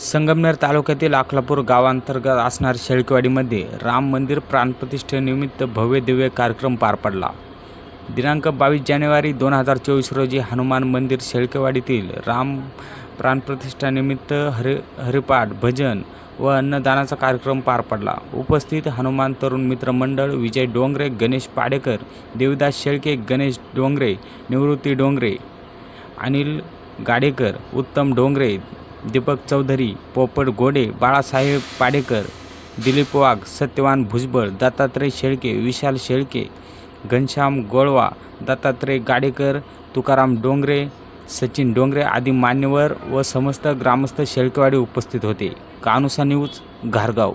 संगमनेर तालुक्यातील अकलापूर गावांतर्गत असणाऱ्या शेळकेवाडीमध्ये राम मंदिर प्राणप्रतिष्ठेनिमित्त भव्य दिव्य कार्यक्रम पार पडला. दिनांक बावीस जानेवारी दोन हजार चोवीस रोजी हनुमान मंदिर शेळकेवाडीतील राम प्राणप्रतिष्ठानिमित्त हरि हरिपाठ भजन व अन्नदानाचा कार्यक्रम पार पडला. उपस्थित हनुमान तरुण मित्र मंडळ विजय डोंगरे गणेश पाडेकर देवदास शेळके गणेश डोंगरे निवृत्ती डोंगरे अनिल गाडेकर उत्तम डोंगरे दीपक चौधरी पोपट गोडे बाळासाहेब पाडेकर दिलीप वाघ सत्यवान भुजबळ दत्तात्रय शेळके विशाल शेळके घनश्याम गोळवा दत्तात्रय गाडेकर तुकाराम डोंगरे सचिन डोंगरे आदी मान्यवर व समस्त ग्रामस्थ शेळकेवाडी उपस्थित होते. कानुसा न्यूज घारगाव.